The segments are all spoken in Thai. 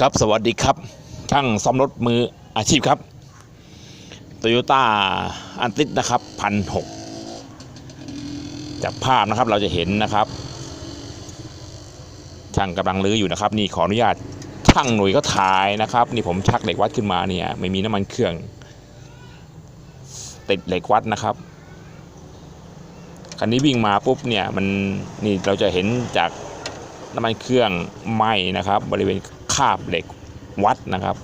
ครับสวัสดีครับ ช่างซ่อมรถมืออาชีพครับโตโยต้าอันติดนะครับพันหกจากภาพนะครับเราจะเห็นนะครับ ช่างกำลังลื้ออยู่นะครับ นี่ขออนุญาตช่างหน่วยก็ถ่ายนะครับ นี่ผมชักเหล็กวัดขึ้นมาเนี่ยไม่มีน้ำมันเครื่อง ติดเหล็กวัดนะครับคันนี้วิ่งมาปุ๊บเนี่ยมันนี่เราจะเห็นจากน้ำมันเครื่องไหมนะครับ บริเวณ คาบเหล็กวัดนะครับ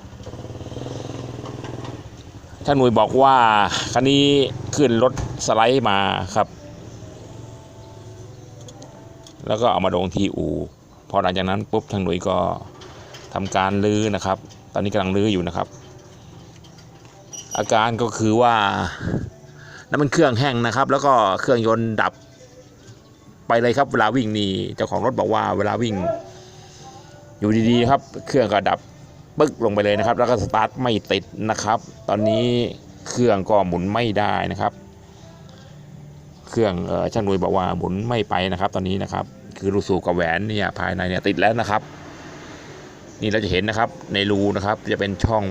ท่านหนุ่ยบอกว่าคันนี้ขึ้นรถสไลด์มาครับ แล้วก็เอามาลงที่อู่พอหลังจากนั้นปุ๊บทางหนุ่ยก็ทำการลื้อนะครับ ตอนนี้กำลังลื้ออยู่นะครับ อาการก็คือว่าน้ำมันเครื่องแห้งนะครับ แล้วก็เครื่องยนต์ดับไปเลยครับเวลาวิ่งนี่เจ้าของรถบอกว่าเวลาวิ่ง อยู่ดีๆครับ เครื่องก็ดับปึ๊กลงไปเลยนะครับ แล้วก็สตาร์ทไม่ติดนะครับ ตอนนี้เครื่องก็หมุนไม่ได้นะครับ เครื่องเออช่างนุยบอกว่าหมุนไม่ไปนะครับ ตอนนี้นะครับ คือรูสูบกับแหวนเนี่ยภายในเนี่ยติดแล้วนะครับ นี่เราจะเห็นนะครับ ในรูนะครับจะเป็นช่อง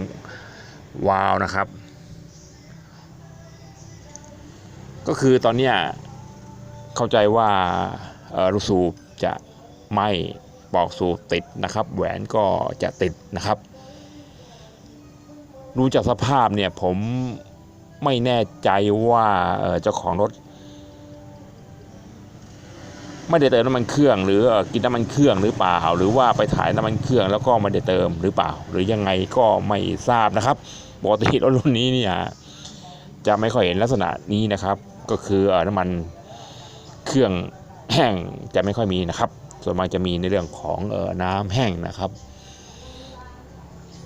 วาล์วนะครับ ก็คือตอนเนี้ยเข้าใจว่าเอ่อลูสูบจะไม่ ปลอกสูบติดนะครับ แหวนก็จะติดนะครับดูจากสภาพเนี่ยผมไม่แน่ใจว่าเจ้าของรถ ไม่ได้เติมน้ำมันเครื่อง หรือกินน้ำมันเครื่องหรือเปล่า หรือว่าไปถ่ายน้ำมันเครื่องแล้วก็ไม่ได้เติมหรือเปล่า หรือยังไงก็ไม่ทราบนะครับปกติรถรุ่นนี้เนี่ยจะไม่ค่อยเห็นลักษณะนี้นะครับ ก็คือน้ำมันเครื่องแห้งจะไม่ค่อยมีนะครับ ส่วนมากจะมีในเรื่องของเออน้ำแห้งนะครับ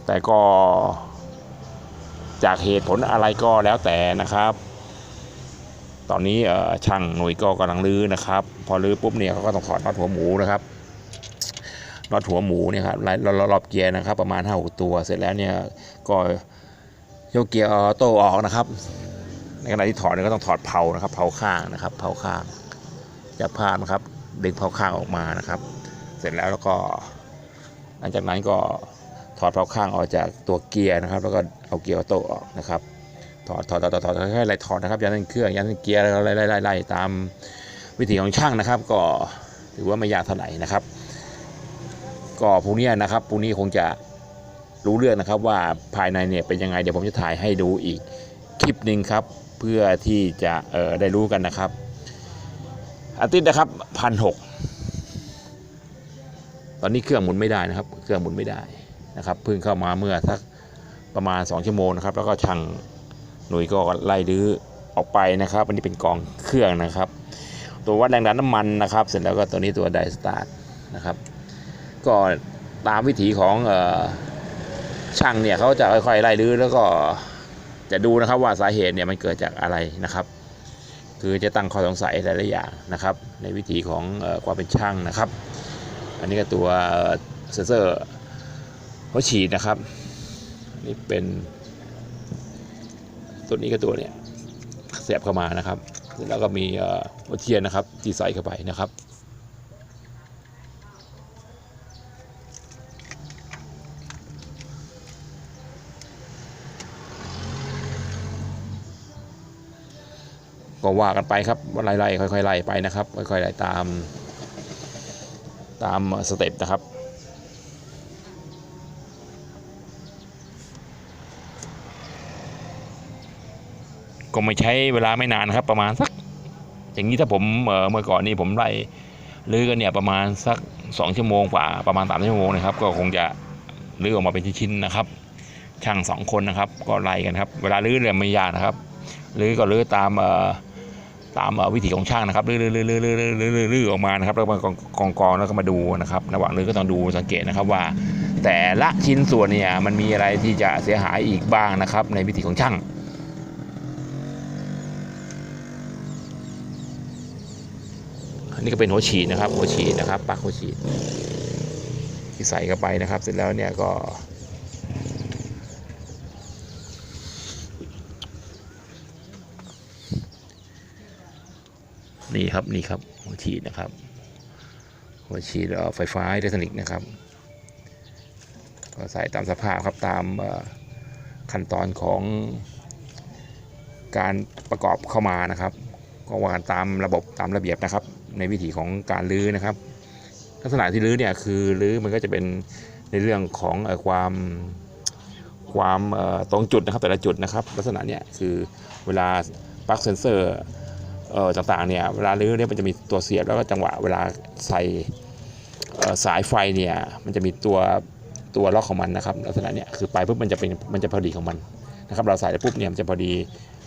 แต่ก็จากเหตุผลอะไรก็แล้วแต่นะครับ ตอนนี้เออช่างหน่วยก็กำลังลื้อนะครับ พอลื้อปุ๊บเนี่ยเขาก็ต้องถอดน็อตหัวหมูนะครับน็อตหัวหมูเนี่ยครับรอบรอบเกียร์นะครับ ประมาณห้าหกตัว เสร็จแล้วเนี่ยก็ยกเกียร์ออโต้ออกนะครับ ในขณะที่ถอดเนี่ยก็ต้องถอดเพลานะครับเพลาข้างนะครับเพลาข้างจับภาพนะครับ ดึงเพลาข้างออกมานะครับ เสร็จแล้วแล้วก็หลังจากนั้นก็ถอดเพลาข้างออกจากตัวเกียร์นะครับ แล้วก็เอาเกียร์ออโต้ออกนะครับถอดถอดถอดถอดถอดค่อยๆไล่ถอดนะครับยันเครื่องยันเกียร์ไล่ไล่ไล่ไล่ตามวิธีของช่างนะครับ ก็ถือว่าไม่ยากเท่าไหร่นะครับ ก็พรุ่งนี้นะครับพรุ่งนี้คงจะรู้เรื่องนะครับว่าภายในเนี่ยเป็นยังไงเดี๋ยวผมจะถ่ายให้ดูอีกคลิปหนึ่งครับ เพื่อที่จะเอ่อได้รู้กันนะครับ อาทิตย์นะครับพันหกตอนนี้เครื่องหมุนไม่ได้นะครับ เครื่องหมุนไม่ได้นะครับเพิ่งเข้ามาเมื่อสักประมาณ 2 ชั่วโมงนะครับ แล้วก็ช่างหน่วยก็ไล่ดื้อออกไปนะครับอันนี้เป็นกองเครื่องนะครับ ตัววัดแรงดันน้ำมันนะครับ เสร็จแล้วก็ตัวนี้ตัวไดสตาร์ทนะครับ ก็ตามวิถีของออช่างเนี่ยเขาจะค่อยๆไล่ดื้อแล้วก็จะดูนะครับว่าสาเหตุเนี่ยมันเกิดจากอะไรนะครับ คือจะตั้งข้อสงสัยหลายๆอย่างนะครับ ในวิธีของอความเป็นช่างนะครับ อันนี้ก็ตัวเซนเซอร์หัวฉีดนะครับนนี่เป็นตัวนี้ก็ตัวเนี้ยเสียบเข้ามานะครับแล้วก็มีเอ่อหัวเทียนนะครับที่ใส่เข้าไปนะครับ ก็ว่ากันไปครับไล่ๆค่อยๆไล่ไปนะครับค่อยๆไล่ตามตามสเต็ปนะครับก็ไม่ใช้เวลาไม่นานครับประมาณสัก อย่างนี้ถ้าผมเมื่อก่อนนี้ผมไล่ลื้อกันเนี่ยประมาณสักสองชั่วโมงกว่าประมาณสามชั่วโมงนะครับ ก็คงจะลื้อออกมาเป็นชิ้นๆนะครับ ช่างสองคนนะครับ ก็ไล่กันครับ เวลาลื้อเนี่ยไม่ยากนะครับลื้อก็ลื้อตามเอ่อ ตามวิถีของช่างนะครับเรื่อยๆออกมานะครับแล้วมากองๆแล้วก็มาดูนะครับระหว่างเรื่อก็ต้องดูสังเกตนะครับว่า แต่ละชิ้นส่วนเนี่ยมันมีอะไรที่จะเสียหายอีกบ้างนะครับ ในวิถีของช่างอันนี้ก็เป็นหัวฉีดนะครับหัวฉีดนะครับปักหัวฉีดที่ใส่เข้าไปนะครับ เสร็จแล้วเนี่ยก็ นี่ครับนี่ครับหัวฉีดนะครับ หัวฉีดเอ่อไฟฟ้าอิเล็กทรอนิกส์นะครับ ก็ใส่ตามสภาพครับตามขั้นตอนของการประกอบเข้ามานะครับก็ว่ากันตามระบบตามระเบียบนะครับ ในวิถีของการรื้อนะครับ ลักษณะที่รื้อเนี่ยคือรื้อมันก็จะเป็นในเรื่องของอความความตรงจุดนะครับแต่ละจุดนะครับ ลักษณะเนี่ยคือเวลาปลั๊กเซนเซอร์ ต่างๆเนี่ยเวลารื้อเนี่ยมันจะมีตัวเสียบแล้วก็จังหวะเวลาใส่เอ่อสายไฟเนี่ยมันจะมีตัวตัวล็อกของมันนะครับลักษณะเนี่ยคือไปปุ๊บมันจะเป็นมันจะพอดีของมันนะครับเราใส่ไปปุ๊บเนี่ยมันจะพอดี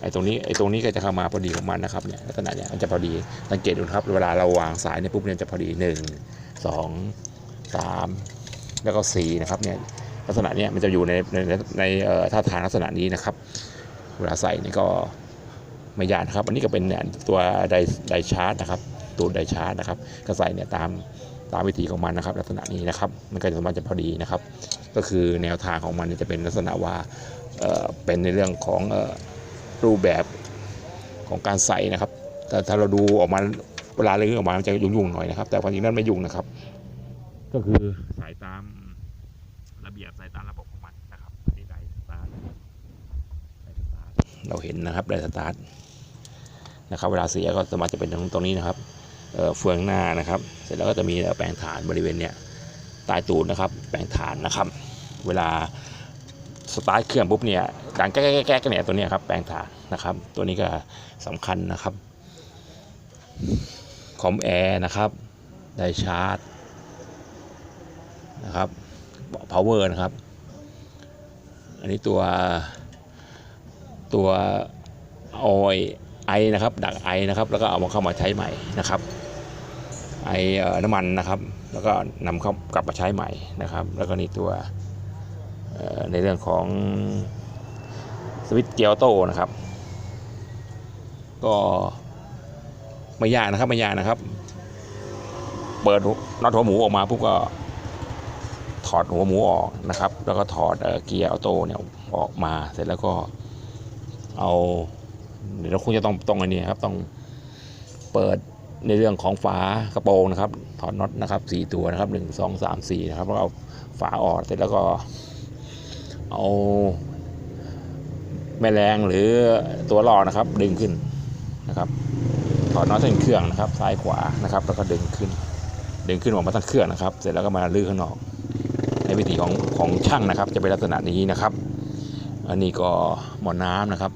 ไอ้ตรงนี้ไอ้ตรงนี้ก็จะเข้ามาพอดีของมันนะครับเนี่ยลักษณะเนี่ยมันจะพอดีสังเกตดูครับเวลาเราวางสายเนี่ยปุ๊บเนี่ยจะพอดีหนึ่งสองสามแล้วก็สี่นะครับเนี่ยลักษณะเนี้ยมันจะอยู่ในในในเอ่อท่าทางลักษณะนี้นะครับ เวลาใส่นี่ก็ ไม่ยากนะครับ อันนี้ก็เป็นเนี่ยตัวไดไดชาร์จนะครับ ตัวไดชาร์จนะครับ ก็ใส่เนี่ยตามตามวิธีของมันนะครับ ลักษณะนี้นะครับ มันก็จะสามันจะพอดีนะครับ ก็คือแนวทางของมันจะเป็นลักษณะว่าเเป็นในเรื่องของอรูปแบบของการใส่นะครับ แต่ถ้าเราดูออกมาเวลาเลือกออกมามันจะยุ่งๆหน่อยนะครับ แต่ความจริงนั้นไม่ยุ่งนะครับ ก็คือสายตามระเบียบสายตามระบบของมันนะครับนี่ไดสตาร์ทไดสตาร์ทเราเห็นนะครับไดสตาร์ท นะครับ เวลาเสียก็สามารถจะเป็นตรงตรงนี้นะครับเฟืองหน้านะครับ เสร็จแล้วก็จะมีแปลงฐานบริเวณเนี้ยใต้ตูดนะครับ แปลงฐานนะครับ เวลาสตาร์ทเครื่องปุ๊บเนี่ยดังแก๊กแก๊กๆๆเนี่ยตัวนี้ครับแปลงฐานนะครับ ตัวนี้ก็สำคัญนะครับคอมแอร์นะครับ ได้ชาร์จนะครับ power นะครับ อันนี้ตัวตัวออย ไอนะครับ ดักไอนะครับ แล้วก็เอามาเข้ามาใช้ใหม่นะครับ ไอน้ำมันนะครับ แล้วก็นำเข้ากลับมาใช้ใหม่นะครับ แล้วก็นี่ตัวในเรื่องของสวิตช์เกียร์โตนะครับ ก็ไม่ยากนะครับไม่ยากนะครับ เปิดน็อตหัวหมูออกมาปุ๊บก็ถอดหัวหมูออกนะครับ แล้วก็ถอดเอ่อเกียร์ออโต้เนี่ยออกมาเสร็จแล้วก็เอา เดี๋ยวเราคงจะต้องต้องอันนี้ครับ ต้องเปิดในเรื่องของฝากระโปรงนะครับ ถอดน็อตนะครับสี่ตัวนะครับหนึ่งสองสามสี่นะครับแล้วก็เอาฝาออกเสร็จแล้วก็ เอาแม่แรงหรือตัวล่อนะครับ ดึงขึ้นนะครับ ถอดน็อตเส้นเครื่องนะครับ ซ้ายขวานะครับ แล้วก็ดึงขึ้น ดึงขึ้นออกมาทั้งเครื่องนะครับ เสร็จแล้วก็มาลื้อข้างนอก ในวิธีของของช่างนะครับ จะเป็นลักษณะนี้นะครับ อันนี้ก็หมอน้ำนะครับ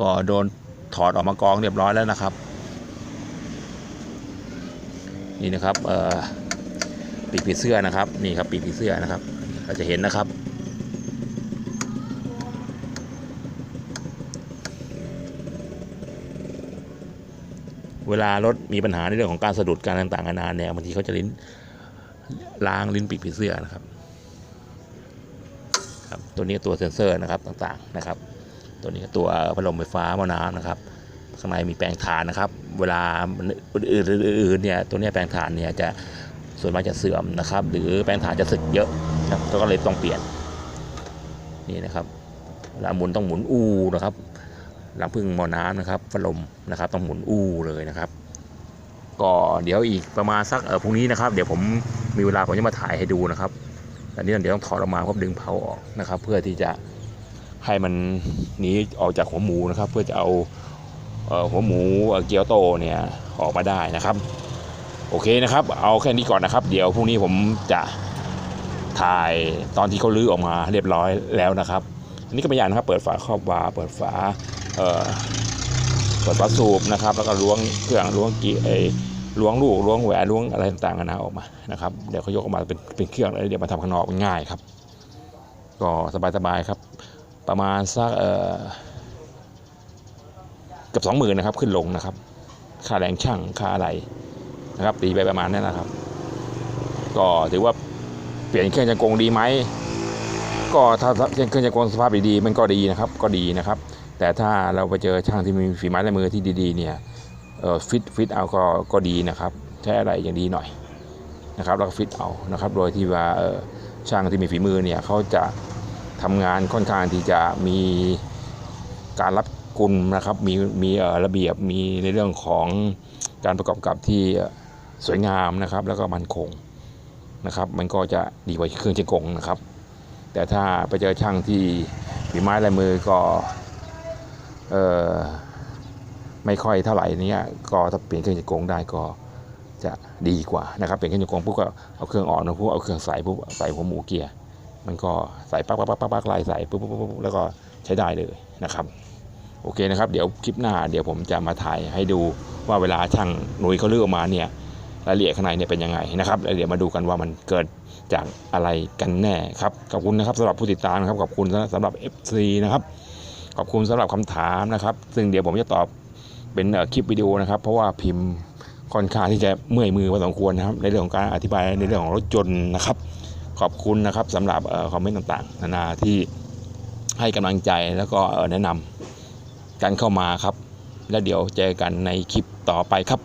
ก็โดนถอดออกมากองเรียบร้อยแล้วนะครับ นี่นะครับปีกผีเสื้อนะครับ นี่ครับปีกผีเสื้อนะครับเราจะเห็นนะครับเวลารถมีปัญหาในเรื่องของการสะดุดการต่างๆนานาเนี่ยบางทีเขาจะลิ้นล้างลิ้นปีกผีเสื้อนะครับครับ ตัวนี้ตัวเซ็นเซอร์นะครับต่างๆนะครับ ตัวนี้ตัวพัดลมไฟฟ้าหม้อน้ำนะครับ ข้างในมีแปลงฐานนะครับ เวลาอื่นๆเนี่ยตัวนี้แปลงฐานเนี่ยจะส่วนมากจะเสื่อมนะครับ หรือแปลงฐานจะสึกเยอะครับก็เลยต้องเปลี่ยนนี่นะครับเวลาหมุนต้องหมุนอูนะครับหลังพึ่งมอน้ำนะครับพัดลมนะครับ ต้องหมุนอู้เลยนะครับ ก็เดี๋ยวอีกประมาณสักเออพรุ่งนี้นะครับ เดี๋ยวผมมีเวลาผมจะมาถ่ายให้ดูนะครับแต่นี้เดี๋ยวต้องถอดออกมาเพื่อดึงเผาออกนะครับ เพื่อที่จะ ให้มันหนีออกจากหัวหมูนะครับ เพื่อจะเอาหัวหมูเกียวโตเนี่ยออกมาได้นะครับ โอเคนะครับ เอาแค่นี้ก่อนนะครับ เดี๋ยวพรุ่งนี้ผมจะถ่ายตอนที่เขาลื้อออกมาเรียบร้อยแล้วนะครับอันนี้ก็ไม่ยากนะครับ เปิดฝาครอบวาเปิดฝาเอ่อเปิดฝาสูบนะครับ แล้วก็ล้วงเครื่องล้วงกีไอล้วงลูกล้วงแหวนล้วงอะไรต่างๆนานาออกมานะครับเดี๋ยวเขายกออกมาเป็นเป็นเครื่องแล้วเดี๋ยวมาทำข้างนอกง่ายครับ ก็สบายๆครับ ประมาณสักเอ่อบสองหมื่นนะครับ ขึ้นลงนะครับ ค่าแรงช่างค่าอะไรนะครับ ตีไปประมาณนั้นนะครับ ก็ถือว่าเปลี่ยนเครื่องจักรกงดีไหมก็ถ้าเครื่องจักรกลสภาพดีๆมันก็ดีนะครับ ก็ดีนะครับ แต่ถ้าเราไปเจอช่างที่มีฝีไม้ลายมือที่ดีๆ เนี่ยฟิตฟิตเอาก็ก็ดีนะครับใช้อะไรอย่างดีหน่อยนะครับแล้วก็ฟิตเอานะครับ โดยที่ว่าช่างที่มีฝีมือเนี่ยเขาจะ ทำงานค่อนข้างที่จะมีการรับกุลนะครับ มีมีระเบียบมีในเรื่องของการประกอบกับที่สวยงามนะครับ แล้วก็มันคงนะครับ มันก็จะดีกว่าเครื่องเชียงกงนะครับ แต่ถ้าไปเจอช่างที่ฝีไม้ลายมือก็เออไม่ค่อยเท่าไหร่นี้ก็ถ้าเปลี่ยนเครื่องเชียงกงได้ก็จะดีกว่านะครับเปลี่ยนเครื่องเชียงกงปุ๊บก็เอาเครื่องอ่อกนะปุ๊บเอาเครื่องใส่ปุ๊บใส่หัวหมูเกียร์ มันก็ใส่ปักปักปักปักปักไล่ใส่ปุ๊บปุ๊บปุ๊บแล้วก็ใช้ได้เลยนะครับ โอเคนะครับ เดี๋ยวคลิปหน้าเดี๋ยวผมจะมาถ่ายให้ดูว่าเวลาช่างหนุ่ยเขาเลือกออกมาเนี่ยรายละเอียดข้างในเนี่ยเป็นยังไงนะครับแล้วเดี๋ยวมาดูกันว่ามันเกิดจากอะไรกันแน่ครับขอบคุณนะครับสำหรับผู้ติดตามนะครับขอบคุณสำหรับ FC นะครับขอบคุณสำหรับคำถามนะครับ ซึ่งเดี๋ยวผมจะตอบเป็นเอ่อคลิปวิดีโอนะครับ เพราะว่าพิมพ์ค่อนข้างที่จะเมื่อยมือพอสมควรนะครับ ในเรื่องของการอธิบายในเรื่องของรถยนต์นะครับ ขอบคุณนะครับสำหรับออคอมเมนต์ต่างๆ นานาที่ให้กำลังใจแล้วก็ออแนะนำกันเข้ามาครับ แล้วเดี๋ยวเจอกันในคลิปต่อไปครับ